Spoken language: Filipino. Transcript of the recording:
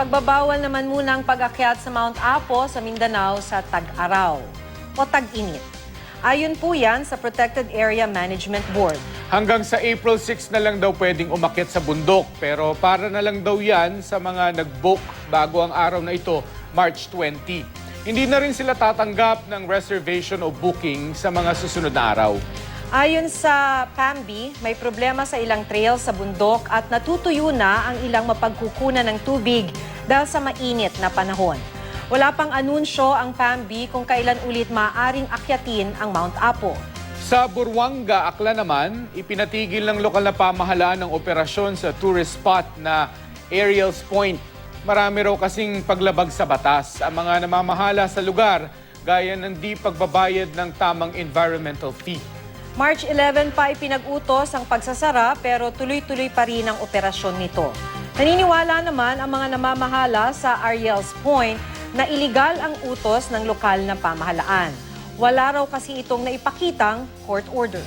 Ipagbabawal naman muna ang pag-akyat sa Mount Apo sa Mindanao sa tag-araw o tag-init. Ayon po yan sa Protected Area Management Board. Hanggang sa April 6 na lang daw pwedeng umakyat sa bundok. Pero para na lang daw yan sa mga nag-book bago ang araw na ito, March 20. Hindi na rin sila tatanggap ng reservation o booking sa mga susunod na araw. Ayon sa PAMBI, may problema sa ilang trail sa bundok at natutuyo na ang ilang mapagkukunan ng tubig dahil sa mainit na panahon. Wala pang anunsyo ang PAMBI kung kailan ulit maaaring akyatin ang Mount Apo. Sa Burwanga, Akla naman, ipinatigil ng lokal na pamahalaan ng operasyon sa tourist spot na Ariel's Point. Marami raw kasing paglabag sa batas ang mga namamahala sa lugar gaya ng di pagbabayad ng tamang environmental fee. March 11 pa ipinag-utos ang pagsasara pero tuloy-tuloy pa rin ang operasyon nito. Naniniwala naman ang mga namamahala sa Ariel's Point na iligal ang utos ng lokal na pamahalaan. Wala raw kasi itong naipakitang court order.